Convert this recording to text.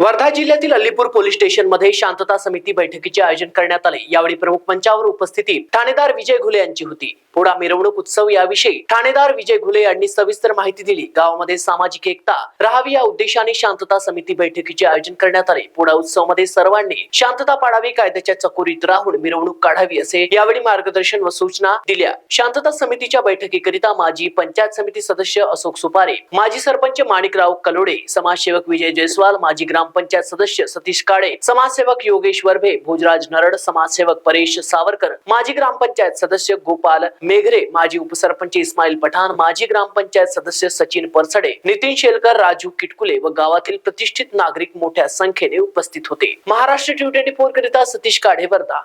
वर्धा जिल्ह्यातील अलीपूर पोलीस स्टेशनमध्ये शांतता समिती बैठकीचे आयोजन करण्यात आले. यावेळी प्रमुख मंचावर उपस्थिती ठाणेदार विजय घुले यांची होती. पुढा मिरवणूक उत्सव याविषयी ठाणेदार विजय घुले यांनी सविस्तर माहिती दिली. गावामध्ये सामाजिक एकता राहावी या उद्देशाने शांतता समिती बैठकीचे आयोजन करण्यात आले. पुढा उत्सवमध्ये सर्वांनी शांतता पाळावी कायद्याच्या चकोरीत राहून मिरवणूक काढावी असे यावेळी मार्गदर्शन व सूचना दिल्या. शांतता समितीच्या बैठकीकरिता माजी पंचायत समिती सदस्य अशोक सुपारे माजी सरपंच माणिकराव कलोडे समाजसेवक विजय जयस्वाल माजी ग्राम ग्रामपंचायत सदस्य सतीश काळे समाजसेवक योगेश वरभे भोजराज नरड समाजसेवक परेश सावरकर माजी ग्रामपंचायत सदस्य गोपाल मेघरे माजी उपसरपंच इस्माईल पठाण माजी ग्रामपंचायत सदस्य सचिन परसडे नितीन शेलकर राजू किटकुले व गावातील प्रतिष्ठित नागरिक मोठ्या संख्येने उपस्थित होते. महाराष्ट्र ट्वेंटी फोर करिता सतीश काढे वर्धा